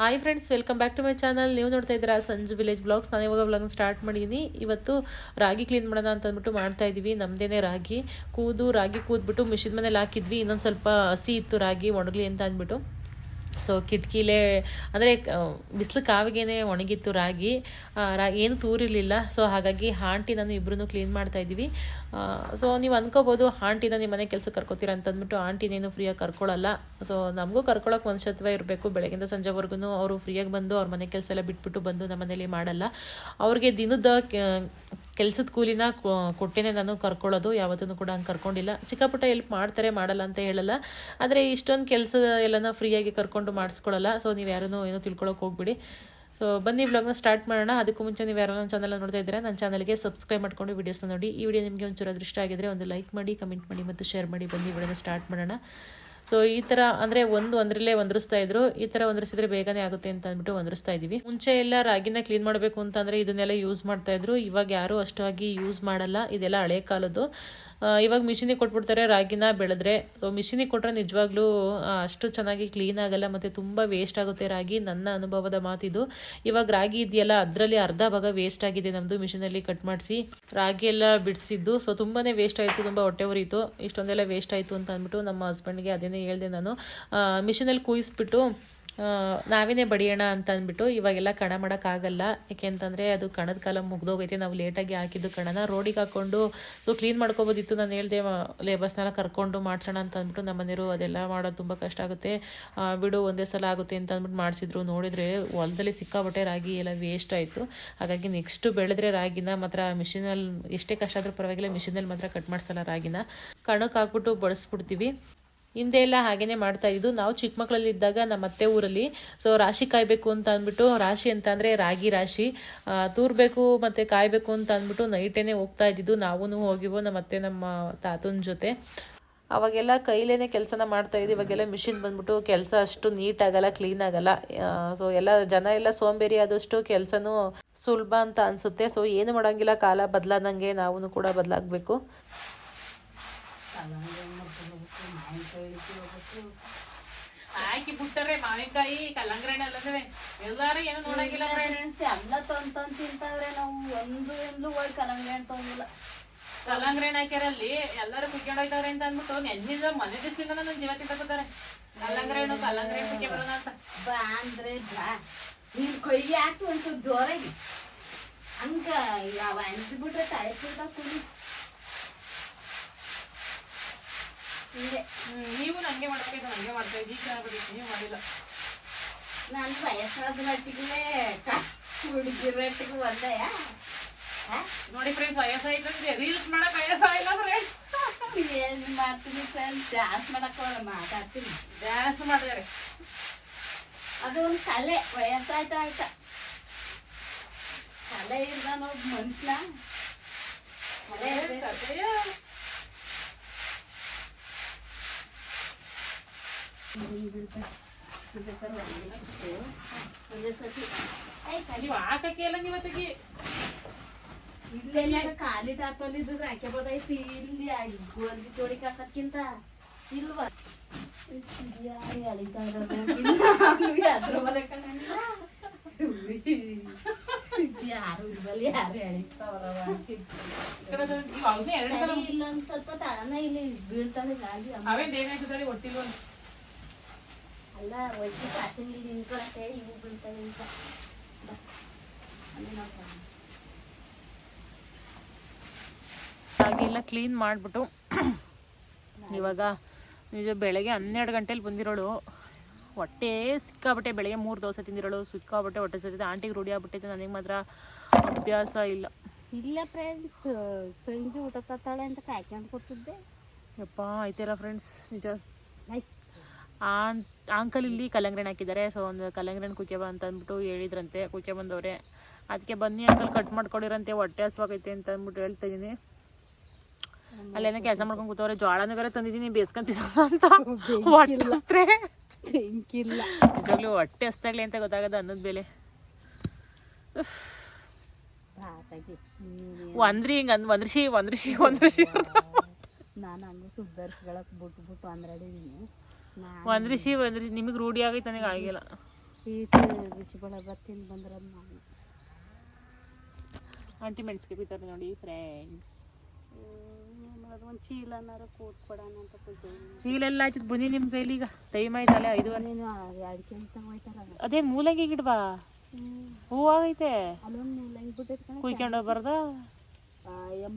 Hi friends welcome back to my channel ನೀವು ನೋಡ್ತಾ ಇದ್ದೀರಾ ಸಂಜು ವಿಲೇಜ್ ಬ್ಲಾಗ್ಸ್ ನಾನು ಇವಾಗ ಬ್ಲಾಗ್ ಸ್ಟಾರ್ಟ್ ಮಾಡಿದ್ದೀನಿ ಇವತ್ತು ರಾಗಿ ಕ್ಲೀನ್ ಮಾಡೋಣ ಅಂತ ಅಂದ್ಬಿಟ್ಟು ಮಾಡ್ತಾ ಇದ್ದೀವಿ ನಮ್ಮದೇನೆ ರಾಗಿ. ಕೂದು ರಾಗಿ ಕೂದ್ಬಿಟ್ಟು ಮಿಷಿನ್ ಮನೇಲಿ ಹಾಕಿದ್ವಿ. ಇನ್ನೊಂದು ಸ್ವಲ್ಪ ಹಸಿ ಇತ್ತು ರಾಗಿ, ಒಣಗಲಿ ಅಂತ ಅಂದ್ಬಿಟ್ಟು. ಸೊ ಕಿಟಕಿಲೇ, ಅಂದರೆ ಬಿಸಿಲು ಕಾವಿಗೆನೆ ಒಣಗಿತ್ತು ರಾಗಿ. ರಾ, ಏನು ತೂರಿರಲಿಲ್ಲ. ಸೊ ಹಾಗಾಗಿ ಆಂಟಿ ನಾನು ಇಬ್ಬರೂ ಕ್ಲೀನ್ ಮಾಡ್ತಾ ಇದ್ದೀವಿ. ಸೊ ನೀವು ಅನ್ಕೋಬೋದು, ಆಂಟಿನ ನಿಮ್ಮ ಮನೆ ಕೆಲಸ ಕರ್ಕೋತೀರ ಅಂತ ಅಂದ್ಬಿಟ್ಟು ಆಂಟಿನೇನು ಫ್ರೀಯಾಗಿ ಕರ್ಕೊಳ್ಳಲ್ಲ ಸೊ ನಮಗೂ ಕರ್ಕೊಳ್ಳೋಕೆ ಮನುಷ್ಯತ್ವ ಇರಬೇಕು. ಬೆಳಗಿಂದ ಸಂಜೆವರೆಗೂ ಅವರು ಫ್ರೀಯಾಗಿ ಬಂದು ಅವ್ರ ಮನೆ ಕೆಲಸ ಎಲ್ಲ ಬಿಟ್ಬಿಟ್ಟು ಬಂದು ನಮ್ಮ ಮನೇಲಿ ಮಾಡಲ್ಲ. ಅವ್ರಿಗೆ ದಿನದ ಕೆಲಸದ ಕೂಲಿನ ಕೊಟ್ಟೇನೆ ನಾನು ಕರ್ಕೊಳ್ಳೋದು ಯಾವತ್ತೂ ಕೂಡ ಹಂಗೆ ಕರ್ಕೊಂಡಿಲ್ಲ. ಚಿಕ್ಕಪುಟ್ಟ ಹೆಲ್ಪ್ ಮಾಡ್ತಾರೆ, ಮಾಡಲ್ಲ ಅಂತ ಹೇಳಲ್ಲ. ಆದರೆ ಇಷ್ಟೊಂದು ಕೆಲಸ ಎಲ್ಲನ ಫ್ರೀಯಾಗಿ ಕರ್ಕೊಂಡು ಮಾಡಿಸ್ಕೊಳ್ಳಲ್ಲ ಸೊ ನೀವು ಯಾರೂ ಏನೋ ತಿಳ್ಕೊಳಕ್ಕೆ ಹೋಗ್ಬಿಡಿ. ಸೊ ಬನ್ನಿ ವ್ಲಾಗ್ನ ಸ್ಟಾರ್ಟ್ ಮಾಡೋಣ. ಅದಕ್ಕೂ ಮುಂಚೆ ನೀವು ಯಾರೋ ನನ್ನ ಚಾನಲ್ ನೋಡ್ತಾ ಇದ್ದರೆ ನನ್ನ ಚಾನಲ್ಗೆ ಸಬ್ಸ್ಕ್ರೈಬ್ ಮಾಡ್ಕೊಂಡು ವೀಡಿಯೋಸ್ನ ನೋಡಿ. ಈ ವಿಡಿಯೋ ನಿಮಗೆ ಒಂಚೂರು ಅದೃಷ್ಟ ಆಗಿದ್ರೆ ಒಂದು ಲೈಕ್ ಮಾಡಿ ಕಮೆಂಟ್ ಮಾಡಿ ಮತ್ತು ಶೇರ್ ಮಾಡಿ. ಬನ್ನಿ ವಿಡಿಯೋನ ಸ್ಟಾರ್ಟ್ ಮಾಡೋಣ. ಸೊ ಈ ತರ ಅಂದರೆ ಒಂದು ಒಂದರಲ್ಲೇ ಒಂದರಿಸ್ತಾ ಇದ್ರು, ಈ ಥರ ಒಂದರಿಸಿದ್ರೆ ಬೇಗನೆ ಆಗುತ್ತೆ ಅಂತ ಅಂದ್ಬಿಟ್ಟು ಒಂದರಿಸ್ತಾ ಇದೀವಿ. ಮುಂಚೆ ಎಲ್ಲ ರಾಗಿನ ಕ್ಲೀನ್ ಮಾಡಬೇಕು ಅಂತಂದ್ರೆ ಇದನ್ನೆಲ್ಲ ಯೂಸ್ ಮಾಡ್ತಾ ಇದ್ರು. ಇವಾಗ ಯಾರು ಅಷ್ಟಾಗಿ ಯೂಸ್ ಮಾಡಲ್ಲ. ಇದೆಲ್ಲ ಹಳೆ ಕಾಲದ್ದು. ಇವಾಗ ಮಿಷಿನಿಗೆ ಕೊಟ್ಬಿಡ್ತಾರೆ, ರಾಗಿನ ಬೆಳೆದ್ರೆ. ಸೊ ಮಿಷಿನಿಗೆ ಕೊಟ್ಟರೆ ನಿಜವಾಗ್ಲೂ ಅಷ್ಟು ಚೆನ್ನಾಗಿ ಕ್ಲೀನ್ ಆಗಲ್ಲ ಮತ್ತೆ ತುಂಬ ವೇಸ್ಟ್ ಆಗುತ್ತೆ ರಾಗಿ. ನನ್ನ ಅನುಭವದ ಮಾತಿದು. ಇವಾಗ ರಾಗಿ ಇದೆಯಲ್ಲ, ಅದರಲ್ಲಿ ಅರ್ಧ ಭಾಗ ವೇಸ್ಟ್ ಆಗಿದೆ ನಮ್ಮದು ಮಿಷಿನಲ್ಲಿ ಕಟ್ ಮಾಡಿಸಿ. ರಾಗಿ ಎಲ್ಲ ಬಿಡಿಸಿದ್ದು. ಸೊ ತುಂಬಾನೇ ವೇಸ್ಟ್ ಆಯಿತು, ತುಂಬಾ ಹೊಟ್ಟೆ ಉರಿತು. ಇಷ್ಟೊಂದೆಲ್ಲ ವೇಸ್ಟ್ ಆಯಿತು ಅಂತ ಅಂದ್ಬಿಟ್ಟು ನಮ್ಮ ಹಸ್ಬೆಂಡ್ಗೆ ಅದೇನೇ ಹೇಳಿದೆ ನಾನು. ಮಿಷಿನಲ್ಲಿ ಕೂಯಿಸ್ಬಿಟ್ಟು ನಾವೇನೇ ಬಡಿಯೋಣ ಅಂತ ಅಂದ್ಬಿಟ್ಟು ಇವಾಗೆಲ್ಲ ಕಣ ಮಾಡೋಕ್ಕಾಗಲ್ಲ. ಯಾಕೆಂತಂದರೆ ಅದು ಕಣದ ಕಾಲ ಮುಗ್ದೋಗೈತೆ. ನಾವು ಲೇಟಾಗಿ ಹಾಕಿದ್ದು ಕಣನ ರೋಡಿಗೆ ಹಾಕ್ಕೊಂಡು ಸೊ ಕ್ಲೀನ್ ಮಾಡ್ಕೋಬೋದಿತ್ತು ನಾನು ಹೇಳ್ದೆ ಲೇಬರ್ಸ್ನೆಲ್ಲ ಕರ್ಕೊಂಡು ಮಾಡ್ಸೋಣ ಅಂತ ಅಂದ್ಬಿಟ್ಟು ನಮ್ಮ ಮನೆಯವರು ಅದೆಲ್ಲ ಮಾಡೋದು ತುಂಬ ಕಷ್ಟ ಆಗುತ್ತೆ. ಬಿಡು, ಒಂದೇ ಸಲ ಆಗುತ್ತೆ ಅಂತ ಅಂದ್ಬಿಟ್ಟು ಮಾಡಿಸಿದ್ರು. ನೋಡಿದರೆ ಹೊಲದಲ್ಲಿ ಸಿಕ್ಕಾಬಟ್ಟೆ ರಾಗಿ ಎಲ್ಲ ವೇಸ್ಟ್ ಆಯಿತು. ಹಾಗಾಗಿ ನೆಕ್ಸ್ಟು ಬೆಳೆದ್ರೆ ರಾಗಿನ ಮಾತ್ರ ಮಿಷಿನಲ್ಲಿ, ಎಷ್ಟೇ ಕಷ್ಟ ಆದರೂ ಪರವಾಗಿಲ್ಲ, ಮಿಷಿನಲ್ಲಿ ಮಾತ್ರ ಕಟ್ ಮಾಡಿಸಲ್ಲ ರಾಗಿನ. ಕಣಕ್ಕೆ ಹಾಕ್ಬಿಟ್ಟು ಬಳಸ್ಬಿಡ್ತೀವಿ ಹಿಂದೆ ಎಲ್ಲ ಹಾಗೇನೆ ಮಾಡ್ತಾ ಇದ್ದು. ನಾವು ಚಿಕ್ಕ ಮಕ್ಕಳಲ್ಲಿ ಇದ್ದಾಗ ನಮ್ಮ ಅತ್ತೆ ಊರಲ್ಲಿ. ಸೊ ರಾಶಿ ಕಾಯ್ಬೇಕು ಅಂತ ಅಂದ್ಬಿಟ್ಟು, ರಾಶಿ ಅಂತ ಅಂದ್ರೆ ರಾಗಿ ರಾಶಿ. ತೂರ್ಬೇಕು ಮತ್ತೆ ಕಾಯ್ಬೇಕು ಅಂತ ಅಂದ್ಬಿಟ್ಟು ನೈಟೇನೆ ಹೋಗ್ತಾ ಇದ್ದಿದ್ದು. ನಾವೂ ಹೋಗಿವೋ ನಮ್ಮ ಅತ್ತೆ, ನಮ್ಮ ತಾತನ ಜೊತೆ. ಅವಾಗೆಲ್ಲ ಕೈಲೇನೆ ಕೆಲಸನ ಮಾಡ್ತಾ ಇದ್ದೀವಿ ಇವಾಗೆಲ್ಲ ಮಿಷಿನ್ ಬಂದ್ಬಿಟ್ಟು ಕೆಲಸ ಅಷ್ಟು ನೀಟ್ ಆಗಲ್ಲ ಕ್ಲೀನ್ ಆಗಲ್ಲ. ಸೊ ಎಲ್ಲ ಜನ ಎಲ್ಲ ಸೋಂಬೇರಿ ಆದಷ್ಟು ಕೆಲಸನೂ ಸುಲಭ ಅಂತ ಅನ್ಸುತ್ತೆ. ಸೊ ಏನು ಮಾಡಂಗಿಲ್ಲ. ಕಾಲ ಬದಲಾದಂಗೆ ನಾವು ಕೂಡ ಬದಲಾಗಬೇಕು. ಹಾಕಿ ಬಿಟ್ಟಾರೆ ಮಾವಿನಕಾಯಿ ಕಲ್ಲಂಗ್ರಹಣ ಅಲ್ಲದವೆ ಎಲ್ಲಾರು ಏನು ನೋಡಂಗಿಲ್ಲ ಫ್ರೆಂಡ್ಸ್ ಎಲ್ಲ ತಂದ್ ತಂದ್ ತಿಂತಾವ್ರೆ ನಾವು. ಒಂದು ಎಂದು ಹೋಗಿ ಕಲಂಗಡಿ ಅಂತ ಹೋಗಿಲ್ಲ ಹಾಕ್ಯಾರಲ್ಲಿ ಹಾಕ್ಯಾರ ಅಲ್ಲಿ ಎಲ್ಲಾರು ಕುಯ್ಕೊಂಡು ಹೋಯ್ತಾವ್ರೆ ಅಂತ ಅಂದ್ಬಿಟ್ಟು ನೆನ್ನಿಂದ ಮನೆ ಬಿಸಿಲಿಂದ ನನ್ನ ಜೀವ ತಿಂತಾಕೋತಾರೆ ಕಲ್ಲಂಗಡಿ ಹಣ್ಣು ಕುಕ್ಕೆ ಬರೋಣ ಅಂತ. ಬಾ ಅಂದ್ರೆ ಬಾ. ನೀನ್ ಕೈ ಹಾಕಿ ಒಂದು ಜೋರಾಗಿ. ಹಂಗ ಯಾವ ಅನ್ಸಿಬಿಟ್ರೆ ತಲೆ ಸುತ್ತ ಕುಡಿ ಹಿಂಗೆ. ನೀವು ನನಗೆ ಮಾಡ್ಬೇಕು ನನಗೆ ಮಾಡ್ತಾ ಇದ್ದೀವಿ ಈಗ ನೀವು ಮಾಡಿಲ್ಲ. ನಾನು ವಯಸ್ಸಾದ ಮಟ್ಟಿಗೆ ಹುಡುಗಿರಟ್ಟಿಗೆ ಒಂದೆಯ ನೋಡಿ ಫ್ರೆಂಡ್ಸ್ ವಯಸ್ಸಾಯ್ತಂದ್ರೆ ರೀಲ್ಸ್ ಮಾಡಕ್ ಇಲ್ಲ ಫ್ರೆಂಡ್ಸ್. ಏನ್ ಮಾಡ್ತೀನಿ ಫ್ರೆಂಡ್ಸ್ ಡ್ಯಾನ್ಸ್ ಮಾಡಕ್ ಹೋಗಲ್ಲ ಮಾತಾಡ್ತೀನಿ. ಡ್ಯಾನ್ಸ್ ಮಾಡಿದಾರೆ ಅದು ಒಂದು ಕಲೆ ವಯಸ್ಸಾಯ್ತಾ ಆಯ್ತ ಕಲೆ ಇಲ್ಲ ಒಬ್ಬ ಮನುಷ್ಯ ಕಲೆ ನೀವು ಹಾಕಕ್ಕೆ ಇಲ್ಲ ಇವತ್ತಿಗೆ ಇಲ್ಲೆಲ್ಲ ಖಾಲಿ ಟಾಪಲ್ಲಿ ಇದ್ರೆ ಹಾಕ್ಯಬೋದೈತಿ ಇಲ್ಲಿ ಗೋಲ್ಗಿ ತೋಡಿಕ್ ಹಾಕಕ್ಕಿಂತ ಇಲ್ವಾ? ಯಾರು ಇಲ್ವಲ್ಲ ಯಾರು ಎಳಿತಾವ್ರವ ನೀವು ಸರಿ, ಸ್ವಲ್ಪ ತಳನ ಇಲ್ಲಿ ಬೀಳ್ತಾವೆ ಗಾಳಿ ಅಮ್ಮ. ಅವೇ ಅಲ್ಲ ವಯಸ್ಸು ಇಲ್ಲಿ ನಿಂತ್ಕೊಳತ್ತೆ ಇವು ಬೀಳ್ತವೆ ಅಂತ. ಹಾಗೆಲ್ಲ ಕ್ಲೀನ್ ಮಾಡಿಬಿಟ್ಟು ಇವಾಗ ನಿಜ ಬೆಳಗ್ಗೆ ಹನ್ನೆರಡು ಗಂಟೆಲಿ ಬಂದಿರೋಳು. ಹೊಟ್ಟೆ ಸಿಕ್ಕಾಬಟ್ಟೆ ಬೆಳಗ್ಗೆ ಮೂರು ದೋಸೆ ತಿಂದಿರೋಳು. ಸಿಕ್ಕಾಬಟ್ಟೆ ಹೊಟ್ಟೆ ಸತ್ತಿದೆ ಆಂಟಿಗೆ ರೂಢಿ ಆಗ್ಬಿಟ್ಟೈತೆ ನನಗೆ ಮಾತ್ರ ಅಭ್ಯಾಸ ಇಲ್ಲ. ಇಲ್ಲ ಫ್ರೆಂಡ್ಸ್ ಸಂಜೆ ಊಟ ತತ್ತಾಳೆ ಅಂತ ಕಾಯ್ಕೊಂಡು ಕೊಡ್ತಿದ್ದೆ ಯಪ್ಪ ಆಯ್ತಿಲ್ಲ ಫ್ರೆಂಡ್ಸ್ ನಿಜ? ಆಯ್ತು. ಆನ್ ಆಂಕಲ್ ಇಲ್ಲಿ ಕಲ್ಲಂಗಡಿ ಹಾಕಿದ್ದಾರೆ. ಸೊ ಒಂದು ಕಲ್ಲಂಗಡಿ ಬಾ ಅಂತ ಅಂದ್ಬಿಟ್ಟು ಹೇಳಿದ್ರಂತೆ. ಕುಯ್ಕೆ ಬಂದವ್ರೆ. ಅದಕ್ಕೆ ಬನ್ನಿ ಅಂಕಲ್ ಕಟ್ ಮಾಡ್ಕೊಡಿರಂತೆ. ಹೊಟ್ಟೆ ಹಸ್ವಾಗೈತೆ ಅಂತ ಅಂದ್ಬಿಟ್ಟು ಹೇಳ್ತಾ ಇದೀನಿ. ಅಲ್ಲೇನೋ ಕೆಲಸ ಮಾಡ್ಕೊಂಡು ಕೂತವ್ರೆ. ಜೋಳನೂ ಬೇರೆ ತಂದಿದ್ದೀನಿ ಬೇಸ್ಕೊಂತಿದ್ದ ಅಂತ. ಹೊಟ್ಟೆ ನಿಜವಾಗ್ಲೂ ಹೊಟ್ಟೆ ಹಸ್ತಾಗ್ಲಿ ಅಂತ ಗೊತ್ತಾಗದ ಅನ್ನದ ಬೆಲೆ. ಒಂದ್ರಿ ಹಿಂಗ ಅಂದ್ ಒಂದ್ರಿಸಿ ಒಂದ್ರಿಸಿ ಒಂದ್ರಿಸಿ ನಾನು ಹಂಗೆ ಸುಧಾರಿಸ್ಕೊಳಕ್ ಬಿಟ್ಟು ಬಿಟ್ಟು ಅಂದ್ರಡಿದೀನಿ ಒಂದ್ರಿಸಿ ಒಂದ್ರಿಸಿ ನಿಮಗೆ ರೂಢಿ ಆಗೈತೆ ನನಗೆ ಆಗಿಲ್ಲ. ಈಟ ಬಿಸಿಬೇಳೆ ಬತ್ತಿನ ಬಂದ್ರ ನಾನು ಆಂಟಿ ಮೆಣಸಿಗೆ ಬಿದ್ದಾರೆ ನೋಡಿ ಫ್ರೆಂಡ್ಸ್ ಒಂದು ಚೀಲನಾರ ಕೂತ್ ಕೊಡೋಣ ಅಂತ ಕೂತೀವಿ ಚೀಲ ಎಲ್ಲ ಆಯ್ತು ಬನ್ನಿ ನಿಮ್ಮ ಕೈಲಿ ಈಗ ಟೈಮ್ ಆಯ್ತಲ್ಲ ಐದು ನೀನು ಅಡಿಕೆ ಅಂತ ಅದೇ ಮೂಲಂಗಿ ಗಿಡವಾ ಹೂವಾಗೈತೆ ಅಲ್ಲೊಂದು ಮೂಲಂಗಿ ಬಿಟ್ಟೈತೆ ಕಣ ಕುಯ್ಕೊಂಡು ಹೋಗ್ಬಾರ್ದ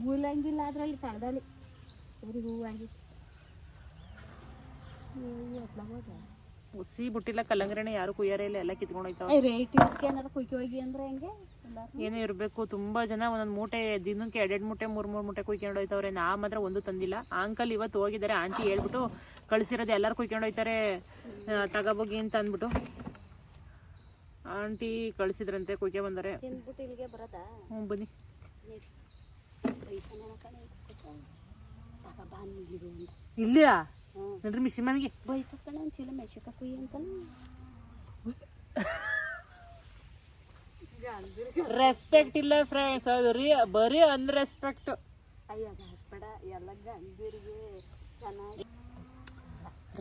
ಮೂಲಂಗಿಲ್ಲ ಅದ್ರಲ್ಲಿ ತಳದಲ್ಲಿ ಬರೀ ಹೂವಾಗಿತ್ತು ಹುಸಿ ಬಿಟ್ಟಿಲ್ಲ ಕಲ್ಲಂಗರಿನ ಯಾರು ಕುಯ್ಯಾರೇ ಇಲ್ಲ ಎಲ್ಲ ಕಿತ್ಕೊಂಡು ಹೋಯ್ತಾವ. ರೇಟ್ ಇದಕ್ಕೆ ಏನಾರ ಕುಯ್ಕಿ ಹೋಗಿ ಅಂದ್ರೆ ಹೆಂಗೆ? ಏನೋ ಇರಬೇಕು ತುಂಬಾ ಜನ ಒಂದೊಂದು ಮೂಟೆ ದಿನಕ್ಕೆ ಎರಡೆರಡು ಮೂಟೆ ಮೂರು ಮೂರು ಮೂಟೆ ಕುಯ್ಕೊಂಡು ಹೋಯ್ತವ್ರೆ. ನಾ ಮಾತ್ರ ಒಂದು ತಂದಿಲ್ಲ. ಅಂಕಲ್ ಇವತ್ತು ಹೋಗಿದ್ದಾರೆ ಆಂಟಿ ಹೇಳ್ಬಿಟ್ಟು ಕಳಿಸಿರೋದು ಎಲ್ಲಾರು ಕುಯ್ಕೊಂಡು ಹೋಯ್ತಾರೆ. ತಗೋಬೋಗಿ ಅಂತ ಅಂದ್ಬಿಟ್ಟು. ಆಂಟಿ ಕಳಿಸಿದ್ರಂತೆ ಕುಯ್ಕೆ ಬಂದರೆ. ಹ್ಞೂ ಬನ್ನಿ. ಇಲ್ಲಿಯಾ? ನೋಡ್ರಿ ಮಿಷಿ ಮನೆಗೆ. ಬೈತ ಕಣ ಒಂದು ಚೀಲ ಮೆಣಸಿಕ ಕುಯ್ಯಿ ಅಂತ ರೆಸ್ಪೆಕ್ಟ್ ಇಲ್ಲ ಫ್ರೆಂಡ್ಸ್ ಹೌದು ರೀ. ಬರೀ ಅನ್ರೆಸ್ಪೆಕ್ಟ್ ಅಯ್ಯ ಎಲ್ಲ ಗಂಡೀರಿಗೆ ಚೆನ್ನಾಗಿ.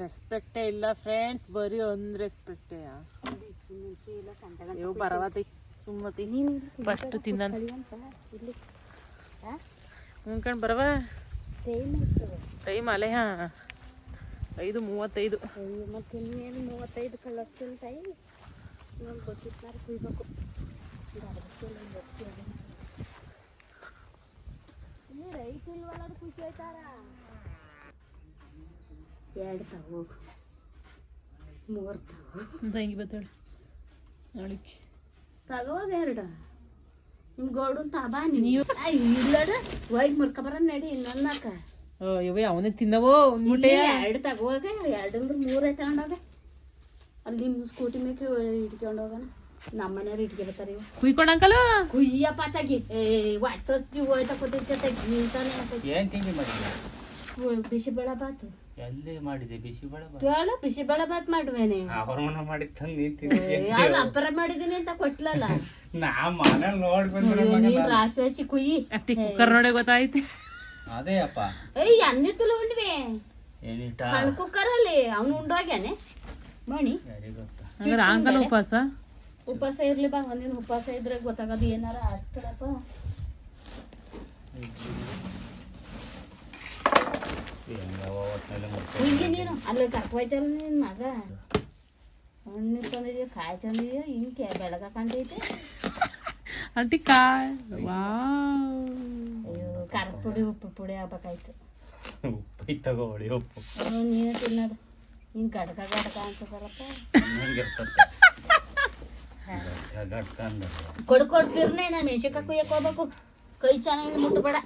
ರೆಸ್ಪೆಕ್ಟೇ ಇಲ್ಲ ಫ್ರೆಂಡ್ಸ್ ಬರೀ ಅನ್ರೆಸ್ಪೆಕ್ಟೇ ರೆಸ್ಪೆಕ್ಟೇ ಇವು ಬರವತಿ. ಸುಮ್ಮತಿ. ಫಸ್ಟ್ ತಿನ್ನ ಅಂತ ಬರವಾ? ಟೈಮ್ ಅಲೆ ಹಾ. ಐದು ಮೂವತ್ತೈದು. ಮತ್ತೆ ಇನ್ನೇನು ಮೂವತ್ತೈದು ಕಳಿಸ್ತೀನಿ ತಾಯಿ ಇನ್ನೊಂದು ಗೊತ್ತಿತ್ತು ಕುಯ್ಬೇಕು. ರೈತ ಇಲ್ವಲ್ಲ ಅದು ಖುಷಿ ಆಯ್ತಾರ? ಎರಡು ತಗೋ ಮೂರು ತಗೋ ತಂಗಿ ಬತ್ತಾಳೆ? ನಾಳಿಕೆ. ತಗೋದ ಎರಡು. ನಿಮ್ ಗೌಡನ್ ತಾಬಾ ನೀವು ಇಲ್ಲಡ ಹೋಗಿ ಮುರ್ಕೊಬರ ನಡಿ ಇನ್ನೊಂದಕ್ಕ ಇವ ಅವನೇ ತಿನ್ನವೋ ಒಂದು ಮುಟ್ಟೆ ಎರಡು ತಗೋಗ ಎರಡು ಅಂದ್ರೆ ಮೂರೇ ತಗೊಂಡೋಗ. ಅಲ್ಲಿ ನಿಮ್ಮ ಸ್ಕೂಟಿ ಮೇಲೆ ಇಟ್ಕೊಂಡು ಹೋಗೋಣ ನಮ್ಮ ಮನೆಯವ್ರು ಇಟ್ಕೆ ಬರ್ತಾರೆ ಇವು ಕುಯ್ಕೊಂಡು ಅಂಕಲ್? ಕುಯ್ಯಪ್ಪ ತಗಿ. ಏ ಒಟ್ಟೊಸ್ತಿ ಹೋಯ್ತಾ ಕೂತೈತೆ ತಗಿ? ಏನ್ ತಿಂಡಿ ಮಾಡಿದ್ಯಾ? ಬಿಸಿಬೇಳೆ ಬಾತು. ಎಲ್ಲಿ ಮಾಡಿದೆ ಬಿಸಿಬೇಳೆ ಬಾತ್? ಕೇಳ ಬಿಸಿಬೇಳೆ ಬಾತ್ ಮಾಡುವೇನೆ. ಅವರವನ ಮಾಡಿದ್ ತಂದು ನೀನ್ ತಿಂದಿ ಯಾರು ಅಪ್ಪರ ಮಾಡಿದೀನಿ ಅಂತ ಕೊಟ್ಲಲ್ಲ. ನಾ ಮನೇಲಿ ನೋಡ್ಬೇಕು ಬಂದ್ರೆ ನೀನ್ ರಾಶಿ ಕುಯ್ಯಿ ಕುಕ್ಕರ್ ನೋಡೇ ಗೊತ್ತಾಯ್ತು. ಅದೇ ಅಪ್ಪ ಏಯ್ ಅನ್ನಿತ್ತಲು ಉಂಡ್ವಿ. ಏನಿಟ ಸಣ್ಣ ಕುಕ್ಕರ್ ಅಲ್ಲಿ ಅವ್ನು ಉಂಡೋಗ್ಯಾನೆ. ಮಣಿ ಯಾರಿಗ್ ಗೊತ್ತಾ? ಹಂಗಾರೆ ಅಂಕಲ್ ಉಪವಾಸ? ಉಪವಾಸ ಇರ್ಲಿ ಬಾ ಒಂದಿನ ಉಪವಾಸ ಇದ್ರೆ ಗೊತ್ತಾಗೋದು ಏನಾರ ಆಸ್ಕಡಪ್ಪ ಹೆಂಗವ ಒಟ್ನಲ್ಲಿ ಮುಟ್ಟ ನೀನು ಅಲ್ಲಿ ಕರ್ಕ ಹೋಯ್ತಾರ ನಿನ್ ಮಗ. ಹಣ್ಣು ತಂದಿದ್ಯಾ ಕಾಯಿ ತಂದಿದ್ಯಾ ಹಿಂಗೆ ಬೆಳಗ ಕಂಡೈತೆ ಆಂಟಿ ಕಾಯ್ ವಾವ್. ಅಯ್ಯೋ. ಖಾರ ಪುಡಿ ಉಪ್ಪು ಪುಡಿ ಆಗ್ಬೇಕಾಯ್ತು. ಉಪ್ಪು ತಗೋಳಿ ಉಪ್ಪು. ನೀನು ತಿನ್ನೋದು. ಹಿಂಗೆ ಗಡ್ಕ ಗಡ್ಕ ಅಂತದಲ್ಲಪ್ಪ ಹೆಂಗಿರ್ತದೆ ಗಟ್ಕ ಅಂದ. ಕೊಡು ಕೊಡ್ತಿರ್ನೆ ನಾ ಮೆಣಸಿನ್ಕಾಯಿ ಕುಯ್ಯಕ್ಕೆ ಹೋಗ್ಬೇಕು. ಕೈ ಚೆನ್ನಾಗಿ ಮುಟ್ಟಬೇಡ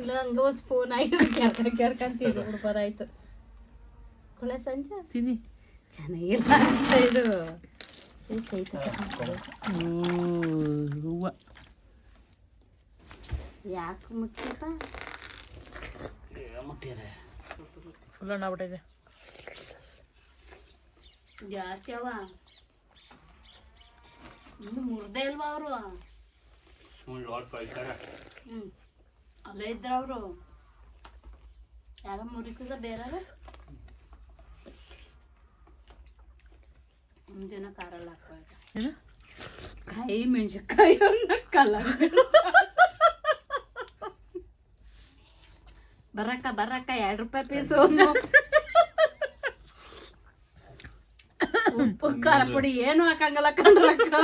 ಇಲ್ಲ ಹಂಗೆ ಒಂದು ಸ್ಪೂನ್ ಆಗಿದ್ದು ಕೆರ್ಕ ಕೆರ್ಕಂತ ತಿಂದು ಬಿಡ್ಬೋದಾಯ್ತು ಕುಳೆ ಸಂಜೆ? ತಿನ್ನಿ. ಚೆನ್ನಾಗಿಲ್ಲ ಅಂತ ಇದು. ಹೂವ. ಯಾಕೆ ಮುಟ್ಟಪ್ಪ ಮುಟ್ಟಿದ್ರೆ ಫುಲ್ ಹಣ್ಣಾಗ್ಬಿಟ್ಟಿದೆ ಜಾಸ್ತಿ ಅವ. ಇನ್ನು ಮುರ್ದೇ ಇಲ್ವಾ ಅವರು? ಹ್ಞೂ ಅಲ್ಲೇ ಇದ್ರ ಅವರು. ಯಾರ ಮುರಿತದ ಬೇರೆ ಮುಂದಿನ ಕಾರಲ್ಲಿ ಹಾಕೋಯ್ತ ಏನು? ಕಾಯಿ ಮೆಣಸಿನ್ಕಾಯಿ ಕಲರ್. ಬರಕ್ಕ ಬರಕ್ಕ ಎರಡು ರೂಪಾಯಿ ಪೀಸು. ಉಪ್ಪು ಖಾರ ಪುಡಿ ಏನು ಹಾಕಂಗಲ್ಲ ಕಂಡ್ರಕ್ಕ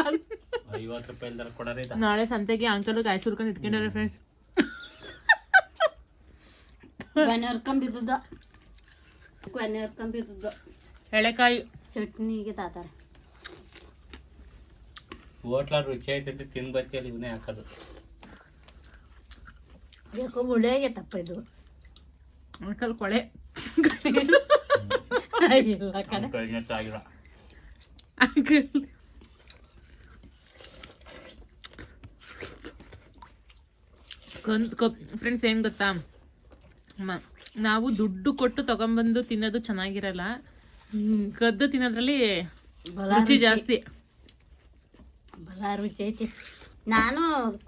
ಐವತ್ತು ರೂಪಾಯಿ ಕೊಡೋರಿ ನಾಳೆ ಸಂತೆಗೆ ಅಂಕಲ್ ಕಾಯಿ ಸುರ್ಕೊಂಡು ಇಟ್ಕೊಂಡಾರೆ ಫ್ರೆಂಡ್ಸ್ ಕೊನೆ ಹರ್ಕೊಂಬಿದ್ದ ಕೊನೆ ಹರ್ಕೊಂಬಿದ್ದ ಎಳೆಕಾಯಿ. ಚಟ್ನಿಗೆ ತಾತಾರೆ. ಹೋಟ್ಲ ರುಚಿ ಆಯ್ತೈತೆ ತಿನ್ಬತ್ತಿಯಲ್ಲಿ ಇವನೇ ಹಾಕೋದು. ಯಾಕೋ ಮುಳಿಯಾಗೆ ತಪ್ಪ ಇದು. ಅಂಕಲ್ ಕೊಳೆ. ಇಲ್ಲ ಕಡೆ ಆಗಿಲ್ಲ ಅಂಕಲ್ ಕೊಂದ್ ಫ್ರೆಂಡ್ಸ್ ಏನು ಗೊತ್ತಾ? ಮ- ನಾವು ದುಡ್ಡು ಕೊಟ್ಟು ತಗೊಂಬಂದು ತಿನ್ನೋದು ಚೆನ್ನಾಗಿರಲ್ಲ. ಹ್ಮ್ ಕದ್ದು ತಿನ್ನೋದ್ರಲ್ಲಿ ಬಲ ರುಚಿ ಜಾಸ್ತಿ. ಬಲ ರುಚಿ ಐತಿ. ನಾನು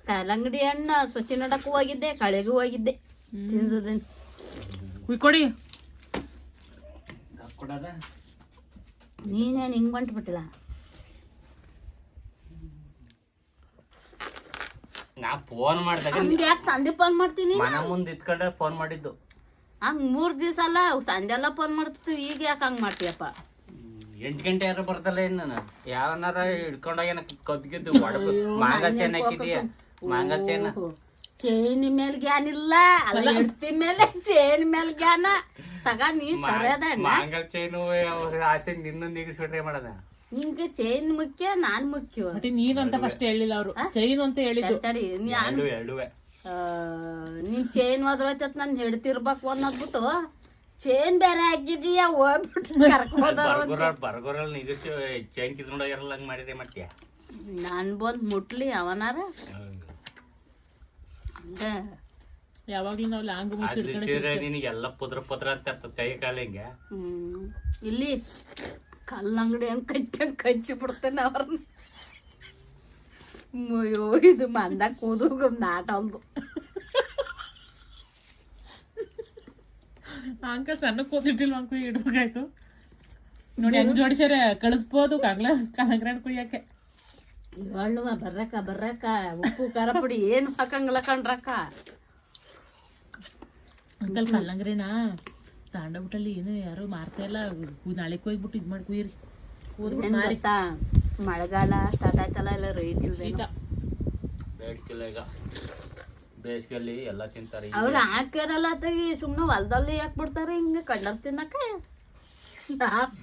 ಕಲ್ಲಂಗಡಿ ಹಣ್ಣು ಸೊಸಿ ನೋಡಕ್ಕೂ ಹೋಗಿದ್ದೆ ಕಳೆಗೂ ಹೋಗಿದ್ದೆ. ತಿಂದದನ್ ಕುಯ್ಕೊಡಿ ಕೊಡದ ನೀನೇನು ಹಿಂಗೆ ಬಂಟ್ಬಿಟ್ಟಿಲ್ಲ ನಾ ಫೋನ್ ಮಾಡಿದಾಗ ಹಂಗೆ ಯಾಕೆ ಸಂಜೆ ಫೋನ್ ಮಾಡ್ತೀನಿ ಮನೆ ಮುಂದೆ ಇತ್ಕೊಂಡ್ರೆ ಫೋನ್ ಮಾಡಿದ್ದು. ಹಂಗೆ ಮೂರು ದಿವಸ ಅಲ್ಲ ಸಂಜೆಲ್ಲ ಫೋನ್ ಮಾಡ್ತಿತ್ತು ಈಗ ಯಾಕೆ ಹಂಗ್ ಮಾಡ್ತೀಯಪ್ಪ? ಎಂಟು ಗಂಟೆ ಯಾರು ಬರ್ತಲ್ಲ ಇನ್ನು ನಾನು. ಯಾವನಾರ ಹಿಡ್ಕೊಂಡಾಗ ಏನ ಕದ್ಗಿದ್ದು ಹೊಡಬ ಮಾಂಗ ಚೈನ್ ಹಾಕಿದೀಯ ಮಾಂಗ ಚೈನ್ ಚೇನಿ ಮೇಲೆ ಗ್ಯಾನ್ ಇಲ್ಲ. ಅಲ್ಲ ಹೆಡ್ತಿ ಮೇಲೆ ಚೇನ್ ಮೇಲೆ ಗ್ಯಾನ ತಗ ನೀ ಸರಿಯದ ಮಾಂಗಲ್ ಚೈನು ಅವ್ರ ಆಸೆ ನಿನ್ನ ನಿಗಿಸ್ಬಿಟ್ರೆ ಮಾಡದ? ನಿಂಗೆ ಚೈನ್ ಮುಖ್ಯ ನಾನ್ ಮುಖ್ಯ. ಬಟ್ ನೀನಂತ ಫಸ್ಟ್ ಹೇಳಿಲ್ಲ ಅವರು. ಚೈನ್ ಅಂತ ಹೇಳಿದ್ರು ತಡಿ ನಾನು ನೀನ್ ಚೈನ್ ಹೋದ್ರೈತತ್ ನಾನು ಹೆಡ್ತಿರ್ಬೇಕು ಅನ್ನೋದ್ಬಿಟ್ಟು ಚೈನ್ ಬೇರೆ ಹಾಕಿದೀಯ ಹೋಗ್ಬಿಟ್ಟು ಬರ್ಗೋರಲ್ಲಿ ನಿಗಿಸಿ ಚೈನ್ ಕಿತ್ಕೊಂಡೋಗಿರಲ್ಲ ಹಂಗ್ ಮಾಡಿದ್ರೆ ಮತ್ತೆ? ನಾನ್ ಬಂದ್ ಮುಟ್ಲಿ ಅವನಾರ. ಯಾವಾಗ್ಲೂ ನಾವು ಲಾಂಗ್ ಸೀರೆ ನಿನಗೆ ಎಲ್ಲ ಪುದ್ರ ಪುದ್ರ ಅಂತ ಇರ್ತದೆ ಕೈ ಕಾಲ ಹಿಂಗೆ. ಹ್ಮ್. ಇಲ್ಲಿ ಕಲ್ಲಂಗಡಿ ಅಂತ ಕಚ್ಚ ಕಚ್ಚಿ ಬಿಡ್ತೇನೆ ಅವ್ರನ್ನ ಅಯ್ಯೋ ಇದು ಮಂದ ಕೂದು ನಾಟಲ್ದು ಅಂಕ ಸಣ್ಣ ಕೂತಿಟ್ಟಿಲ್ಲ ಅಂಕು ಇಡ್ಬೇಕಾಯ್ತು ನೋಡಿ ಹೆಂಗ್ ಜೋಡಿಸ್ಯಾರ? ಕಳಿಸ್ಬೋದು ಕಾಗ್ಲ ಕಾಂಗ್ರಾಡ್ ಕುಯ್ಯಕ್ಕೆ ಹೇಳುವ ಬರ್ರಕ್ಕ ಬರ್ರಕ್ಕ ಉಪ್ಪು ಖಾರ ಪುಡಿ ಏನು ಹಾಕಂಗಿಲ್ಲ ಕಣ್ರಕ್ಕ. ಅಂಕಲ್ ಕಲ್ಲಂಗ್ರಿನ ತಾಂಡಬಿಟ್ಟಲ್ಲಿ ಏನು ಯಾರು ಮಾರ್ತಾ ಇಲ್ಲ. ನಾಳೆ ಕೊಯ್ದ್ಬಿಟ್ಟು ಇದ್ ಮಾಡಿ ಕುಯ್ರಿ ಕೂದ್ಬಿಟ್ಟು ಏನ್ ಮಾರಿ. ಗೊತ್ತಾ? ಮಳೆಗಾಲ ಸ್ಟಾರ್ಟ್ ಆಯ್ತಲ್ಲ ಎಲ್ಲ ರೈಟ್ ಶೀತ. ಇಲ್ವೇನೋ ಈಗ. ಬೇಸಿಗೆಯಲ್ಲಿ ಎಲ್ಲ ತಿಂತಾರೆ. ಅವ್ರು ಹಾಕ್ಯಾರಲ್ಲ ತೆಗಿ ಸುಮ್ಮನೆ ಹೊಲದಲ್ಲಿ ಯಾಕೆ ಬಿಡ್ತಾರೆ ಹಿಂಗೆ ಕಡ್ಲರ್ ತಿನ್ನಕ್ಕೆ. ನಾ-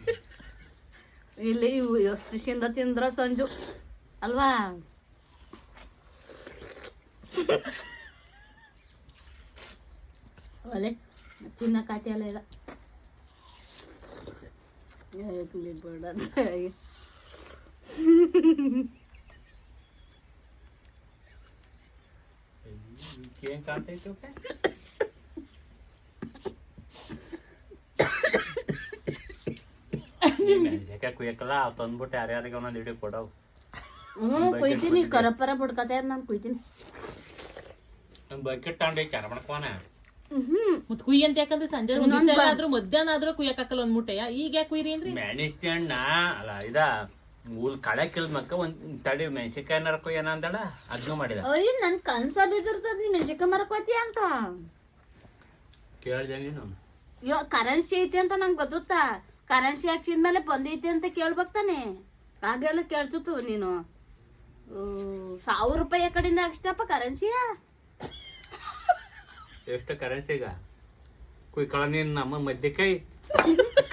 ಇಲ್ಲಿ ಇವು ಎಷ್ಟು ತಿಂದ್ರ ಸಂಜು. ಅಲ್ವಾ? ಒಲೆ ತಿನ್ನಕ್ಕಾತಿ ಅಲ್ಲ ಇಲ್ಲ ಇರ್ಲಿ ಅಂತ ಕುಯ್ಯಕ್ಕಲ್ಲ ತಂದ್ಬಿಟ್ಟು ಯಾರ್ಯಾರಿಗೆ ಒಂದೊಂದು ಹಿಡಿ ಕೊಡವು. ಹ್ಞೂ ಕುಯ್ತೀನಿ ಕರಪರ ಬಿಡ್ಕತೆ ನಾನು ಕುಯ್ತೀನಿ. ಬಕೆಟ್ ತಗೊಂಡು ಚಾರ ಮಾಡ್ಕೋನ ಮತ್ ಕುಯ್ ಅಂತ ಯಾಕಂದ್ರೆ ಸಂಜೆ ಆದ್ರೂ ಮಧ್ಯಾಹ್ನ ಆದ್ರೂ ಕುಯ್ಯಕಾಕಲ್ಲ ಒಂದ್ ಮುಟ್ಟೆಯ ಈಗ ಯಾಕೆ ಕುಯ್ರಿ ಏನ್ರಿ? ಮೆಣಸಿನ ಹಣ್ಣ ಅಲ್ಲ ಇದ ಮೂಲ್ ಕಳೆ ಕಿಳ್ಮಕ್ಕ ಒಂದ್ ತಡಿ ಮೆಣಸಿನ್ಕಾಯಿ ಏನಾರ ಕುಯ್ಯನ ಅಂದಳ? ಅದ್ನು ಮಾಡಿದ. ಅಯ್ಯ ನನ್ ಕನ್ಸ ಬಿದ್ದಿರ್ತದ ನೀ ಮೆಣಸಿನ್ಕಾಯಿ ಮರಕೋತಿ ಅಂತ? ಕೇಳ್ದೆ ನೀನು. ಯೋ ಕರೆನ್ಸಿ ಐತಿ ಅಂತ ನಂಗೆ ಗೊತ್ತಾ ಕರೆನ್ಸಿ ಹಾಕಿದ್ಮೇಲೆ ಬಂದೈತಿ ಅಂತ ಕೇಳ್ಬೇಕ್ ತಾನೆ? ಹಾಗೆಲ್ಲ ಕೇಳ್ತಿತ್ತು ನೀನು. ಸಾವಿರ ರೂಪಾಯಿ ಕಡೆಯಿಂದ ಅಷ್ಟಪ್ಪ ಕರೆನ್ಸಿಯ ಎಷ್ಟು ಕರೆನ್ಸಿ ಈಗ? ಕುಯ್ಕೊಳ ನೀನ್ ನಮ್ಮ ಮಧ್ಯ ಕೈ.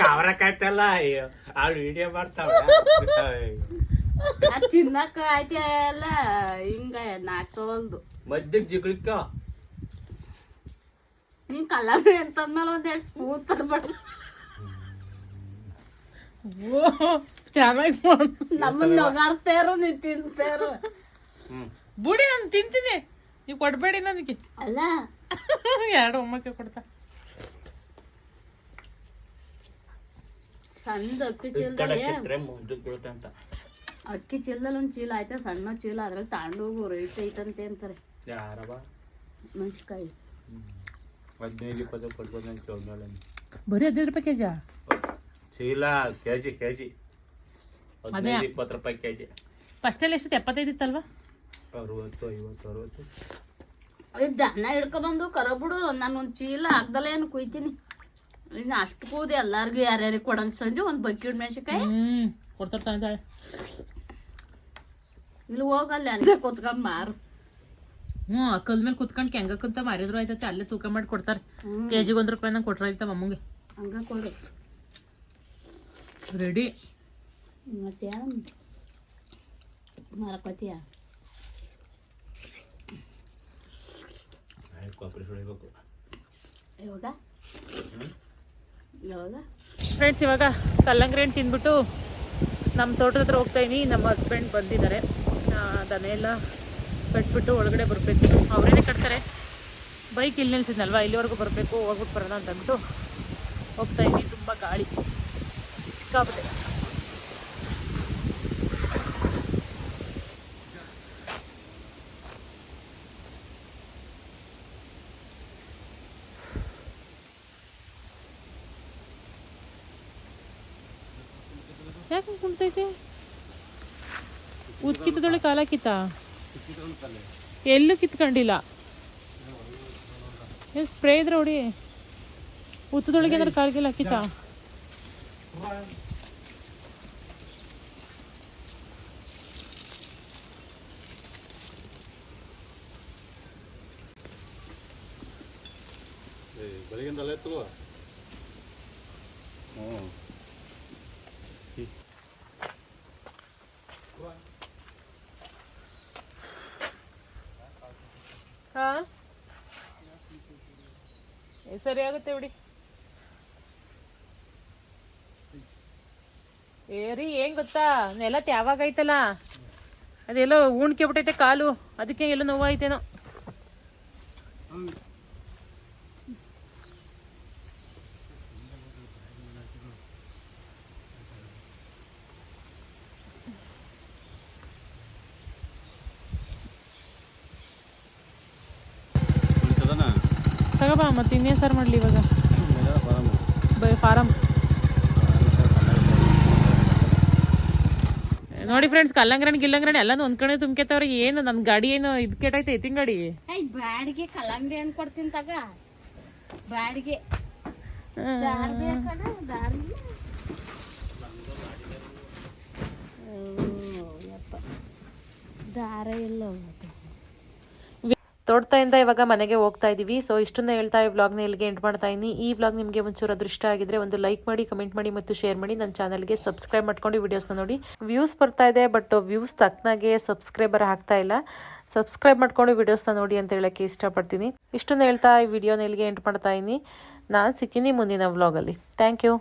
ಕಾವರಕ್ಕಾಯ್ತಲ್ಲ ಅಯ್ಯೋ ಆ ವಿಡಿಯೋ ಮಾಡ್ತಾವ ತಿನ್ನಕ ಆಯ್ತಲ್ಲ ಎಲ್ಲ ಹಿಂಗ ನಾಟೋಲ್ದು ಮದ್ಯಕ್ಕೆ ಜಿಗಳಿಕ್ಕ? ನೀನ್ ಕಲರ್ ಅಂತಂದ್ಮೇಲೆ ಒಂದೆರಡು ಸ್ಪೂನ್ ತರ್ಬಾರ್ದು ನಮ್ಮನ್ನ ನಗಾಡ್ತಾರೋ ನೀ ತಿಂತಾರೋ ಬುಡಿ ನಾನು ತಿಂತೀನಿ. ನೀವು ಕೊಡ್ಬೇಡಿ ನನಗೆ. ಅಲ್ಲ. ಎರಡು ಒಮ್ಮಕ್ಕೆ ಕೊಡ್ತಾ. ಸಣ್ಣ ಅಕ್ಕಿ ಚೀಲದಲ್ಲಿ ಅಂತ. ಅಕ್ಕಿ ಚೀಲದಲ್ಲಿ ಒಂದು ಚೀಲ ಆಯ್ತ? ಸಣ್ಣ ಚೀಲ ಅದ್ರಲ್ಲಿ ತಾಂಡೋಗು ರೈಟ್ ಐತಂತೆ ಅಂತಾರೆ. ಯಾರವ ಮೆಣಸಿನ್ಕಾಯಿ. ಹದಿನೈದು ಇಪ್ಪತ್ತು ಕೊಡ್ಬೋದು ಅಂತ ಕೇಳ್ಮೇಲೆ ಬರೀ ಹದಿನೈದು ರೂಪಾಯಿ ಕೆಜ ಚೀಲ ಕೆಜಿ ಕೆಜಿ. ಹದಿನೈದು ಇಪ್ಪತ್ತು ರೂಪಾಯಿ ಕೆಜಿ. ಫಸ್ಟಲ್ಲಿ ಎಷ್ಟು ಎಪ್ಪತ್ತೈದು ಇತ್ತಲ್ವಾ ಅರವತ್ತು ಐವತ್ತು ಅರವತ್ತು. ಇದು ದನ ಹಿಡ್ಕೊಬಂದು ಕರಬಿಡು ನಾನು ಒಂದು ಚೀಲ ಹಾಕ್ದಲ್ಲ ಏನು ಕುಯ್ತೀನಿ. ಇನ್ನು ಅಷ್ಟು ಕೂದಿ ಎಲ್ಲಾರ್ಗು ಯಾರ್ಯಾರಿಗೆ ಕೊಡಂತ ಸಂಜೆ ಒಂದು ಬಕೆಟ್ ಮೆಣಸಿನ್ಕಾಯಿ. ಹ್ಮ್ ಕೊಡ್ತಾರೆ ಇಲ್ಲಿ ಹೋಗಲ್ಲ ಅಲ್ಲೇ ಕೂತ್ಕೊಂಡ್ ಮಾರು. ಹ್ಞೂ ಅಕ್ಕದ ಮೇಲೆ ಕುತ್ಕೊಂಡು ಕೆಂಗಕ್ಕಂತ ಮಾರಿದ್ರು ಆಯ್ತತ್ತೆ ಅಲ್ಲೇ ತೂಕ ಮಾಡಿ ಕೊಡ್ತಾರೆ. ಕೆ ಕೆಜಿಗೆ ಒಂದು ರೂಪಾಯಿ ನಂಗೆ ಕೊಟ್ರ ಆಯ್ತಾ ಮಮ್ಮಗೆ ಹಂಗ ಕೊಡು. ರೆಡಿ ಮತ್ತೆ ಮಾರಕೋತೀಯ? ಯಾವಾಗ? ಫ್ರೆಂಡ್ಸ್ ಇವಾಗ ಕಲ್ಲಂಗಡಿ ಹಣ್ಣು ತಿಂದ್ಬಿಟ್ಟು ನಮ್ಮ ತೋಟದ ಹತ್ರ ಹೋಗ್ತಾ ಇದೀನಿ. ನಮ್ಮ ಹಸ್ಬೆಂಡ್ ಬಂದಿದ್ದಾರೆ. ದನೆಲ್ಲ ದನ ಎಲ್ಲ ಕಟ್ಬಿಟ್ಟು ಒಳಗಡೆ ಬರಬೇಕು. ಅವರೇನೆ ಕಟ್ತಾರೆ? ಬೈಕ್ ಇಲ್ಲಿ ನಿಲ್ಸಿದ್ನಲ್ವಾ? ಇಲ್ಲಿವರೆಗೂ ಬರಬೇಕು. ಹೋಗ್ಬಿಟ್ಟು ಬರೋಣ ಅಂತ ಅಂದ್ಬಿಟ್ಟು ಹೋಗ್ತಾ ಇದ್ದೀನಿ ತುಂಬ ಗಾಳಿ. ಸಿಕ್ಕಾಬಿಟ್ಟೆ ಯಾಕೆ ಕುಣ್ತೈತೆ ಉದ್ ಕಿತ್ತದೊಳಗೆ ಕಾಲ ಕಿತ್ತ ಎಲ್ಲೂ ಕಿತ್ಕೊಂಡಿಲ್ಲ ಏನು ಸ್ಪ್ರೇ ಇದ್ರೆ ಹೊಡಿ ಉತ್ತದೊಳಗೆ ಏನಾರು ಕಾಲ್ಗೆಲ್ಲ ಕಿತ್ತ ಬೆಳಗಿಂದಲೇ ತಗೋ ಹ್ಞೂ ಹಾ ಏ, ಸರಿ ಆಗುತ್ತೆ ಬಿಡಿ ಏ ರೀ ಏನ್ ಗೊತ್ತಾ? ನೆಲ ಯಾವಾಗ ಐತಲ್ಲ ಅದೆಲ್ಲೋ ಉಣ್ಕೆ ಬಿಟ್ಟೈತೆ ಕಾಲು. ಅದಕ್ಕೆ ಎಲ್ಲೋ ನೋವಾಯ್ತೇನೋ. ತಗೋಬಾ ಮತ್ತೆ ಇನ್ನೇನು ಸರ್ ಮಾಡಲಿ ಇವಾಗ? ಬೈ ಫಾರಮ್ ನೋಡಿ ಫ್ರೆಂಡ್ಸ್ ಕಲ್ಲಂಗ್ರಣಿ, ಗಿಲ್ಲಂಗ್ರಣಿ ಎಲ್ಲಾನು ಒಂದ್ ಕಡೆ ತುಂಬ್ಕೆತವ್ರಿ ಏನು ನನ್ನ ಗಾಡಿ ಏನು ಇದ್ ಕೆಟ್ಟೈತೆ, ಎತ್ತಿನ ಗಾಡಿ? ಬ್ಯಾಡಿಗೆ ಕಲ್ಲಂಗಡಿ ಹಣ್ಣು ಕೊಡ್ತೀನಿ ತಗ. ಬ್ಯಾಡಿಗೆ. ದಾರ ಬೇಕಣ್ಣ ದಾರಿಗೆ ಯಪ್ಪ ದಾರ ಎಲ್ಲ ಹೋಗುತ್ತೆ ತೋಟದಿಂದ ಇವಾಗ ಮನೆಗೆ ಹೋಗ್ತಾ ಇದ್ದೀವಿ ಸೊ ಇಷ್ಟನ್ನ ಹೇಳ್ತಾ ಈ ವ್ಲಾಗ್ನ ಇಲ್ಲಿಗೆ ಎಂಟ್ ಮಾಡ್ತಾ ಇದ್ದೀನಿ ಈ ವ್ಲಾಗ್ ನಿಮಗೆ ಒಂಚೂರು ಅದೃಷ್ಟ ಆಗಿದ್ರೆ ಒಂದು ಲೈಕ್ ಮಾಡಿ ಕಮೆಂಟ್ ಮಾಡಿ ಮತ್ತು ಶೇರ್ ಮಾಡಿ ನನ್ನ ಚಾನಲ್ಗೆ ಸಬ್ಸ್ಕ್ರೈಬ್ ಮಾಡ್ಕೊಂಡು ವಿಡಿಯೋಸ್ನ ನೋಡಿ. ವ್ಯೂಸ್ ಬರ್ತಾ ಇದೆ ಬಟ್ ವ್ಯೂಸ್ ತಕ್ಕನಾಗೆ ಸಬ್ಸ್ಕ್ರೈಬರ್ ಆಗ್ತಾ ಇಲ್ಲ. ಸಬ್ಸ್ಕ್ರೈಬ್ ಮಾಡ್ಕೊಂಡು ವೀಡಿಯೋಸ್ನ ನೋಡಿ ಅಂತ ಹೇಳೋಕ್ಕೆ ಇಷ್ಟಪಡ್ತೀನಿ. ಇಷ್ಟನ್ನ ಹೇಳ್ತಾ ಈ ವಿಡಿಯೋನ ಇಲ್ಲಿಗೆ ಎಂಟ್ ಮಾಡ್ತಾ ಇದ್ದೀನಿ ನಾನು ಸಿಗ್ತೀನಿ ಮುಂದಿನ ವ್ಲಾಗಲ್ಲಿ ಥ್ಯಾಂಕ್ ಯು